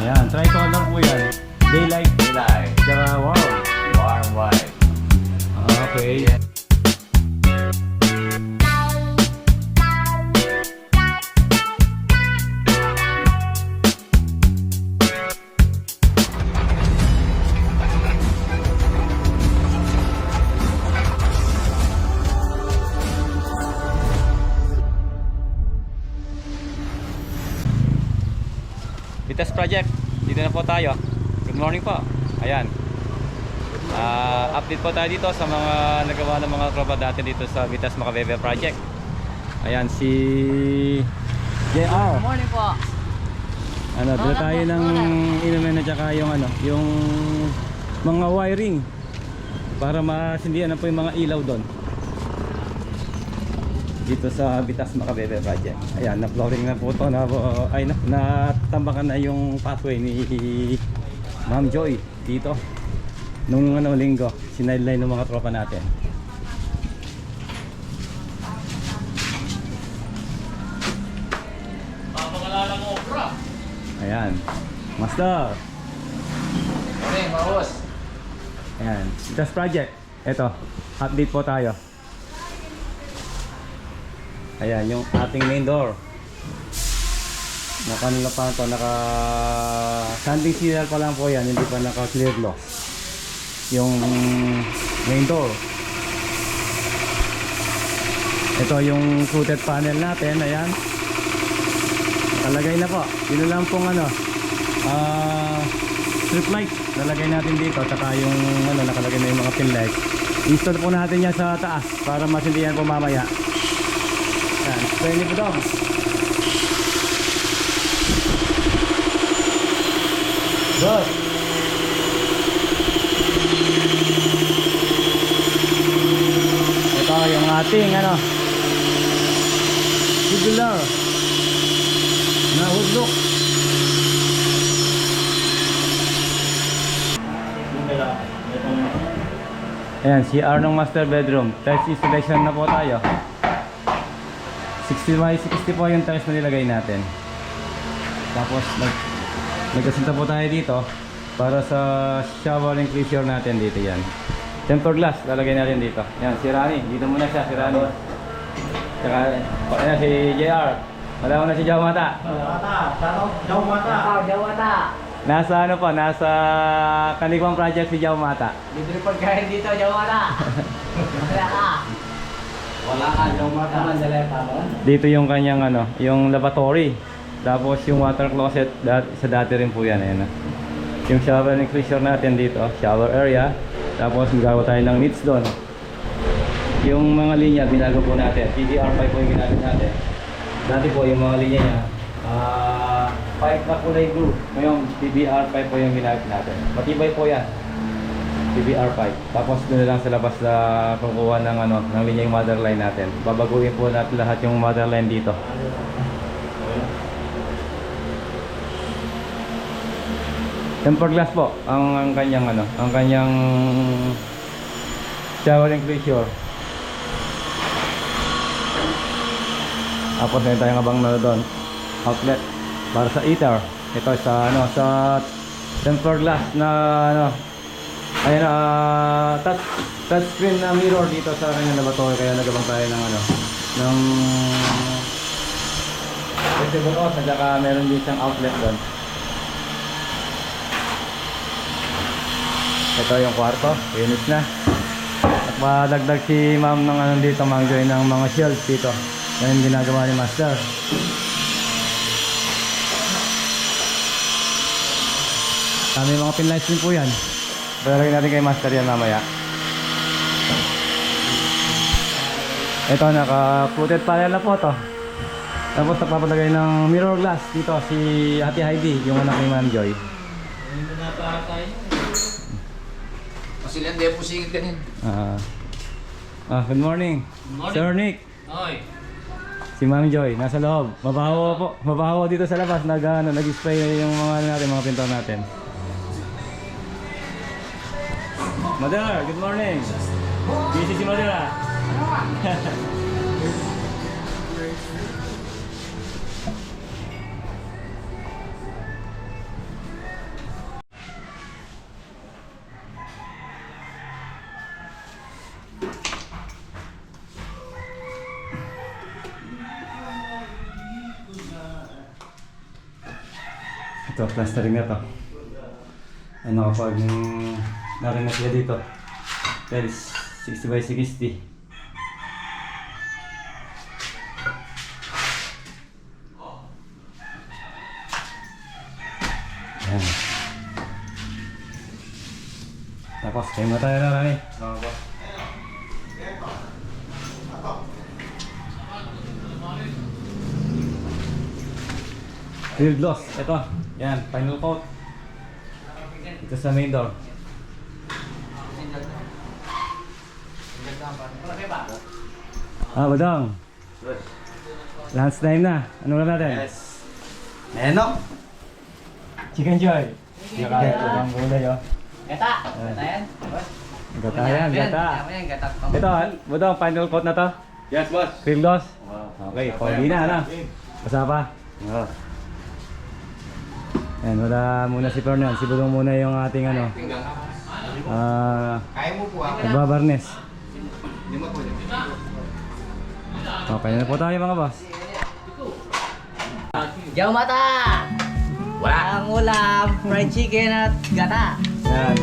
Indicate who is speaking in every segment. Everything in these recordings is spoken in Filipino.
Speaker 1: Ayan, tricolor po yan. Daylight,
Speaker 2: Daylight.
Speaker 1: tsaka warm.
Speaker 2: Warm white.
Speaker 1: Okay. Vitas tayo. Good morning po. Ayan. Ah, update po tayo dito sa mga nagawa ng mga tropa dati dito sa Vitas Macabebe Project. Ayan si JR.
Speaker 3: Good morning po.
Speaker 1: Ano, dito
Speaker 3: Wala
Speaker 1: tayo ng inumin at saka yung ano, yung mga wiring para masindihan na po yung mga ilaw doon. Dito sa Vitas Macabebe Project. Ayan, na flooring na po to na ay na, natambakan na yung pathway ni Ma'am Joy dito. Nung ano linggo, sinideline ng mga tropa natin. Ayan. Master.
Speaker 2: Morning, Marus.
Speaker 1: Ayan. Vitas Project. Ito. Update po tayo. Ayan, yung ating main door. Naka ano pa to, naka sanding signal pa lang po yan, hindi pa naka clear lock. Yung main door. Ito yung fluted panel natin, ayan. Nakalagay na po. Yun lang pong ano, ah, strip light. Nalagay natin dito, tsaka yung ano, nakalagay na yung mga pin light. Install po natin yan sa taas para masindihan po mamaya. Yan, spray ni Budong. Good. Ito yung ating ano tubular na hoodlock. Ayan, CR ng master bedroom. Tiles installation na po tayo. 60 by 60 po yung tiles na nilagay natin. Tapos nag nagkasinta po tayo dito para sa shower enclosure natin dito yan. Tempered glass lalagay natin dito. Yan, si Rani. Dito muna siya, si Rani. Tsaka, oh, ayan, si JR. Wala ko na si Jao Mata.
Speaker 3: Ikaw, Jawata.
Speaker 1: Nasa ano po, nasa Kalikwang Project si Jao Mata.
Speaker 3: Libre pagkain dito, Jawata. Wala ka. Wala ka. Mandaleta mo?
Speaker 1: Dito yung kanyang ano, yung lavatory. Tapos yung water closet, dat sa dati rin po yan. Ayan, yung shower enclosure natin dito, shower area. Tapos magawa tayo ng needs doon. Yung mga linya, binago po natin. PDR5 po yung ginamit natin. Dati po yung mga linya niya, ah, pipe na kulay blue. Ngayon, PBR5 po yung ginamit natin. Matibay po yan. PBR5. Tapos doon na lang sa labas na kukuha ng ano, ng linya yung mother line natin. Babaguhin po natin lahat yung mother line dito. Tempered glass po ang, ang kanyang ano, ang kanyang shower enclosure. Tapos meron tayong abang na doon. Outlet para sa heater. Ito sa ano sa tempered glass na ano Ayan, ah, touch, touch screen na mirror dito sa kanya laboratory kaya nagabang tayo ng ano ng flexible off at saka meron din siyang outlet doon. Ito yung kwarto, finish na. At madagdag si ma'am ng ano dito, mangjoy ng mga shelves dito. Yan ginagawa ni Master. Kami mga pinlights din po yan. Palagay natin kay Master yan mamaya. Ito, naka-footed panel na po to. Tapos nagpapalagay ng mirror glass dito si Ate Heidi, yung anak ni Ma'am Joy.
Speaker 2: Kasi lang di po singit kanin.
Speaker 1: Ah, ah, good morning.
Speaker 3: morning.
Speaker 1: Sir Nick,
Speaker 3: Oy.
Speaker 1: si Ma'am Joy, nasa loob. Mabaho po, mabaho dito sa labas. Nag, ano, nag-spray yung mga ano natin, mga pinto natin. Mother, good morning. Busy si Mother ah. Ito, plastering na to. Ay nakapag narin na sila dito. Dahil 60 by 60. Ayan. Tapos, kayo mo tayo na rani. Field gloss. Ito. Yan, final coat. Ito sa main door. Ah, Badang. Lunch time na. Ano ulam natin?
Speaker 3: Menok.
Speaker 1: Chicken joy. Chicken. Ang gulay oh.
Speaker 3: Gata. Gata yan.
Speaker 1: Gata yan, gata. Ito, Badang, final coat na to.
Speaker 2: Yes, boss.
Speaker 1: Field gloss. Okay, pogi na, ano? Basa pa? Oo. Ayan, wala muna si Fernand. Si Budong muna yung ating ano. Ah,
Speaker 2: Kaya mo po ah.
Speaker 1: nagbabarnes.
Speaker 2: Hindi mo po.
Speaker 1: Okay na po tayo mga boss.
Speaker 3: Jaw mata! Ang ulam, fried chicken at gata.
Speaker 1: Yan.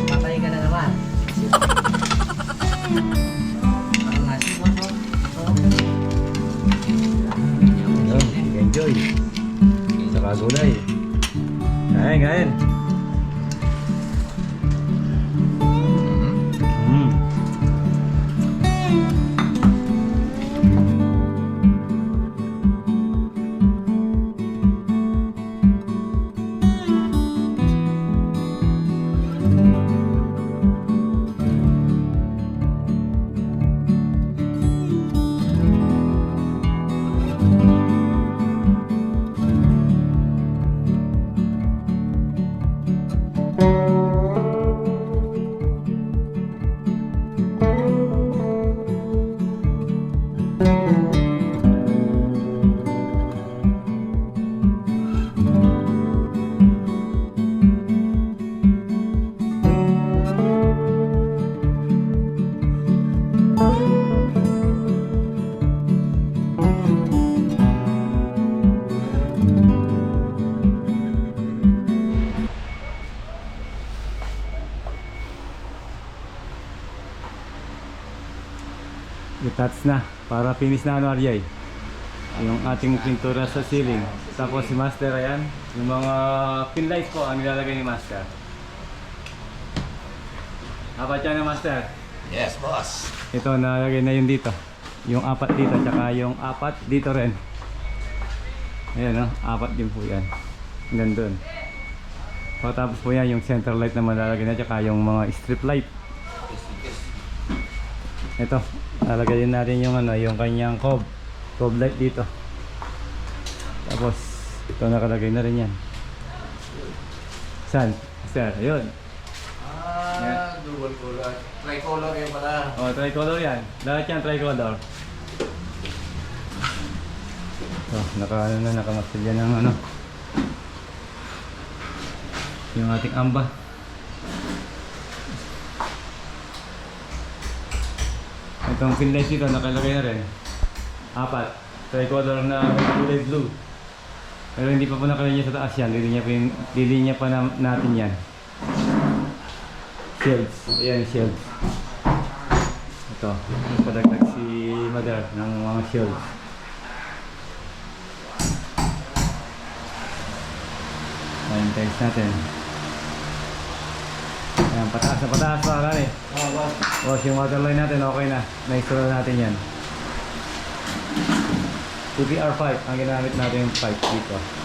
Speaker 1: Itats na. Para finish na ano, RJ. Yung ating pintura sa ceiling. Tapos si Master, ayan. Yung mga pin lights po ang nilalagay ni Master. Apat yan na Master.
Speaker 2: Yes, boss.
Speaker 1: Ito, nalagay na yun dito. Yung apat dito, tsaka yung apat dito rin. Ayan, no? apat din po yan. Hanggang doon. Pagkatapos po yan, yung center light na malalagay na, tsaka yung mga strip light. Ito, lalagay din natin yung ano, yung kanyang cob. Cob light dito. Tapos, ito nakalagay na rin yan. Saan? Sir, ayun.
Speaker 2: Ah, dual color. Tricolor yan pala.
Speaker 1: Oh, tricolor yan. Lahat yan tricolor. Oh, naka ano na, nakamastil yan ng ano. Yung ating amba. Itong pin light dito, nakalagay na rin. Apat. Tricolor na kulay blue. Pero hindi pa po nakalinya sa taas yan. Lilinya pa, yun- lilinya pa na, natin yan. Shields. Ayan, shields. Ito, padagdag si Mother ng mga shields. Ayan, tiles natin. Ayan, pataas na pataas pa kami.
Speaker 3: Oh, boss.
Speaker 1: Boss, yung water line natin, okay na. Na-install natin yan. TPR5, ang ginamit natin yung pipe dito.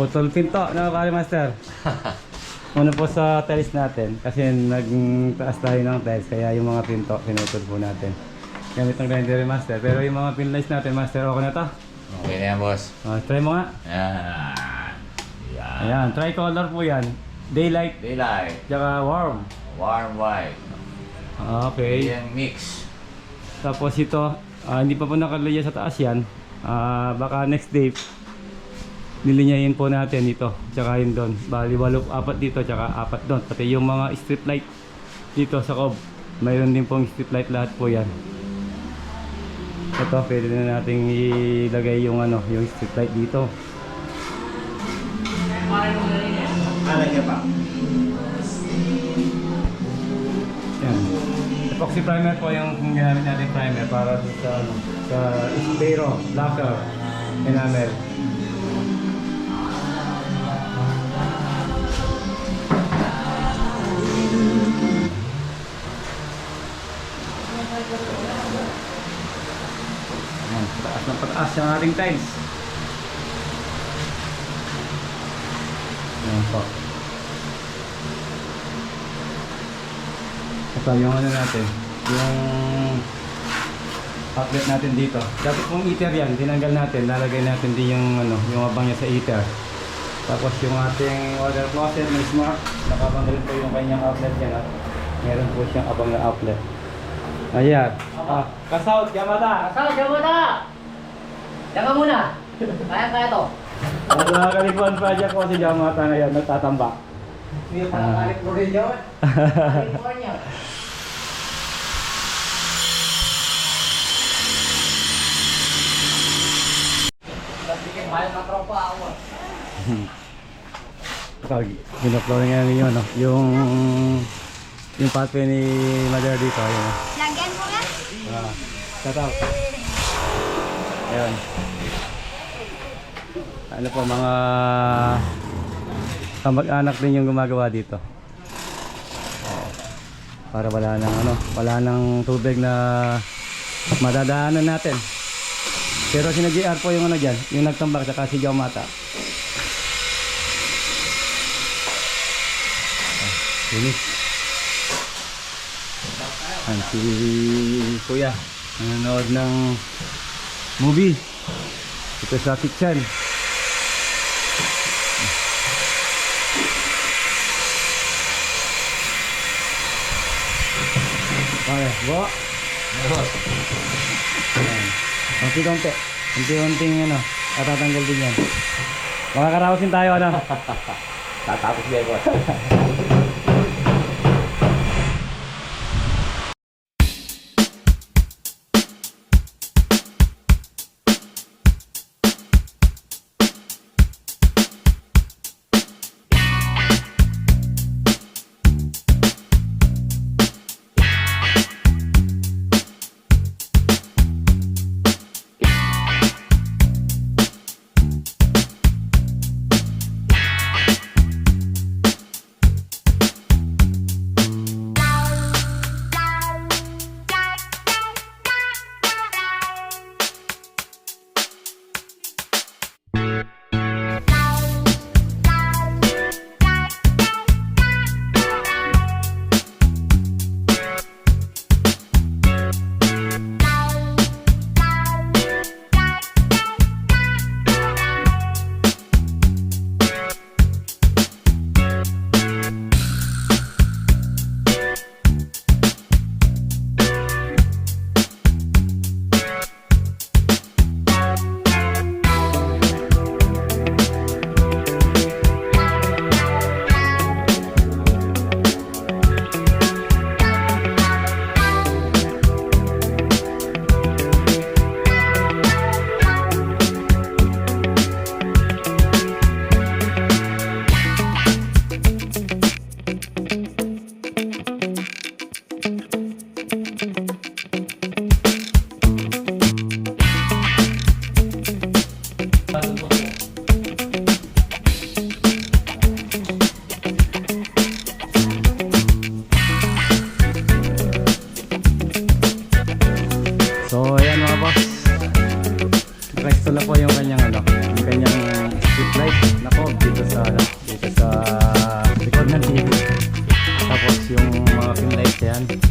Speaker 1: Putol pinto na pare master. Una po sa tiles natin kasi nagtaas tayo ng tiles kaya yung mga pinto pinutol po natin. Gamit ng grinder master pero yung mga pinlines natin master okay na to.
Speaker 2: Okay na yan, boss.
Speaker 1: Ah, try mo nga.
Speaker 2: Yan. Yan.
Speaker 1: Ayan, tricolor po yan. Daylight,
Speaker 2: Daylight.
Speaker 1: tsaka warm.
Speaker 2: Warm white.
Speaker 1: Ah, Okay.
Speaker 2: Yan mix.
Speaker 1: Tapos ito, ah, hindi pa po nakalaya sa taas yan. Ah, baka next day, nilinyayin po natin ito. Tsaka yun doon. Bali, walo, apat dito, tsaka apat doon. Pati yung mga strip light dito sa cob. Mayroon din pong strip light lahat po yan. Ito, pwede na nating ilagay yung ano, yung strip light dito. Yan. Epoxy primer po yung ginamit natin primer para sa ano, sa Spero, lacquer, enamel. Ng pataas yung ating tiles. Ayan po. Ito yung ano natin, yung outlet natin dito. Dapat kung heater yan, tinanggal natin, lalagay natin din yung ano, yung abang niya sa heater. Tapos yung ating water closet, may smart, nakabanggal po yung kanyang outlet yan. At meron po siyang abang na outlet. Ayan. Ah, kasout, Yamada!
Speaker 3: Asal, siya muna! Diyan ka muna! Kaya-kaya to.
Speaker 1: Ang nakakalikuan project ko si Yamata ngayon, nagtatambak.
Speaker 3: Hindi pa nakalit mo rin yun. California. Sige, mahal ka tropa ako.
Speaker 1: Pag binupload nga ninyo, no? Yung yung pathway ni Mother dito, ayun. no?
Speaker 4: Lagyan mo nga.
Speaker 1: Ah, shout out. Ayun. Ano po, mga kamag-anak din yung gumagawa dito. Para wala nang ano, wala nang tubig na madadaanan natin. Pero si JR po yung ano dyan, yung nagtambak sa si Joe Mata. Ah, Finish. Ayan, si Kuya nanonood ng movie ito sa kitchen Okay, bo. Ayan. Konti-konti. Konti-konting ano, katatanggal din yan. Makakaraosin tayo ano.
Speaker 2: Tatapos yan, boss.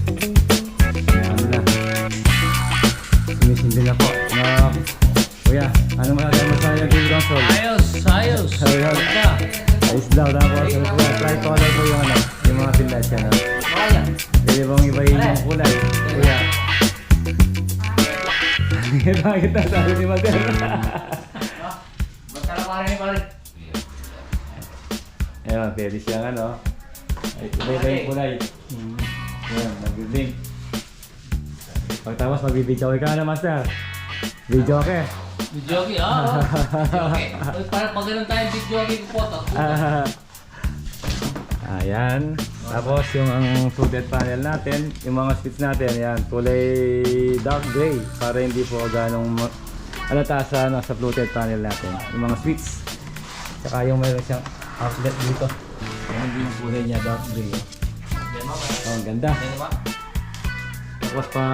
Speaker 1: ano na sumisindi na po na kuya ano magagawa sa iyo King Consol
Speaker 5: ayos ayos ayos
Speaker 1: ayos daw dapat sa kuya try color po yung ano yung mga pinlat siya na
Speaker 3: kaya
Speaker 1: pwede bang ibayin yung kulay kuya bakit na sabi ni Mader
Speaker 3: basta na pare ni pare
Speaker 1: ayun pwede siyang ano ay iba-iba yung kulay mm -hmm. Ayan, nag-blink. Pagtapos magbibidyo ka na, Master. Video ka eh.
Speaker 3: Jogi ah. Jogi. Para pag ganun tayo big jogi ko po to.
Speaker 1: Ayan. Tapos yung ang fluted panel natin, yung mga switch natin, ayan, kulay dark gray para hindi po ganong ma- alata sa, ano, fluted panel natin. Yung mga switch. Tsaka yung meron siyang outlet dito. Ayan yung kulay niya, dark gray. Oh, ang ganda. Tapos pa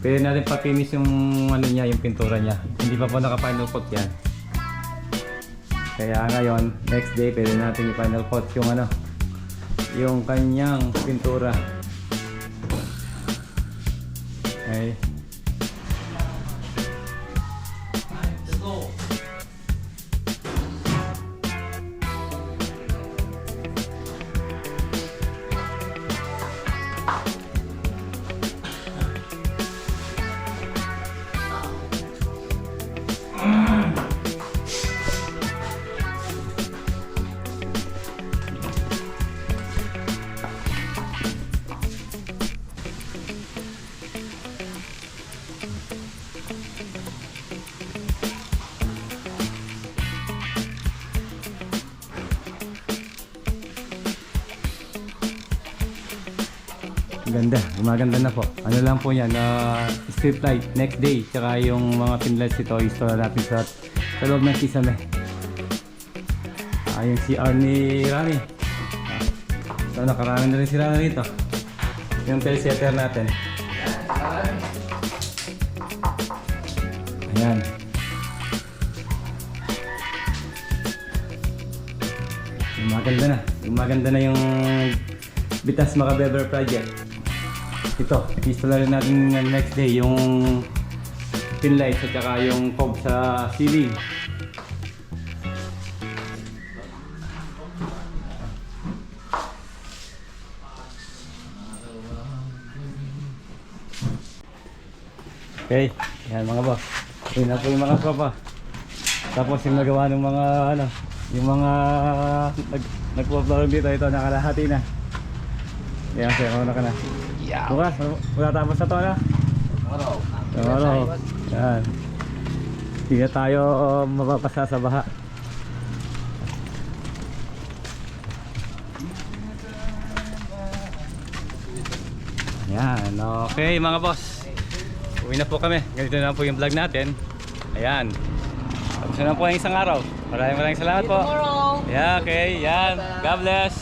Speaker 1: pwede natin pa-finish yung ano niya, yung pintura niya. Hindi pa po naka-final coat yan. Kaya ngayon, next day, pwede natin i-final coat yung ano, yung kanyang pintura. Okay. Ganda, gumaganda na po. Ano lang po yan, uh, strip light next day. Tsaka yung mga pinlights ito, install natin sa, sa loob ng kisame. Ah, yung CR ni Rami. Ah, so, nakarami na rin si Rami rito. Yung tail setter natin. Ayan. Gumaganda na. Gumaganda na yung Bitas Makabeber Project. Ito, install na natin ng next day yung pin lights at saka yung cob sa ceiling. Okay, yan mga boss. Yun na po yung mga tropa. Tapos yung nagawa ng mga ano, yung mga nag nagpo-vlog dito, ito nakalahati na. Yan, sir, mauna ka na. Bukas, wala tapos na to na.
Speaker 3: Tomorrow.
Speaker 1: Tomorrow. Yan. Hindi na tayo uh, mapapasa sa baha. Ayan, okay mga boss. Uwi na po kami. Ganito na po yung vlog natin. Ayan. Tapos na po ang isang araw. Maraming maraming salamat po.
Speaker 3: Tomorrow.
Speaker 1: Yeah, okay. Yan. God bless.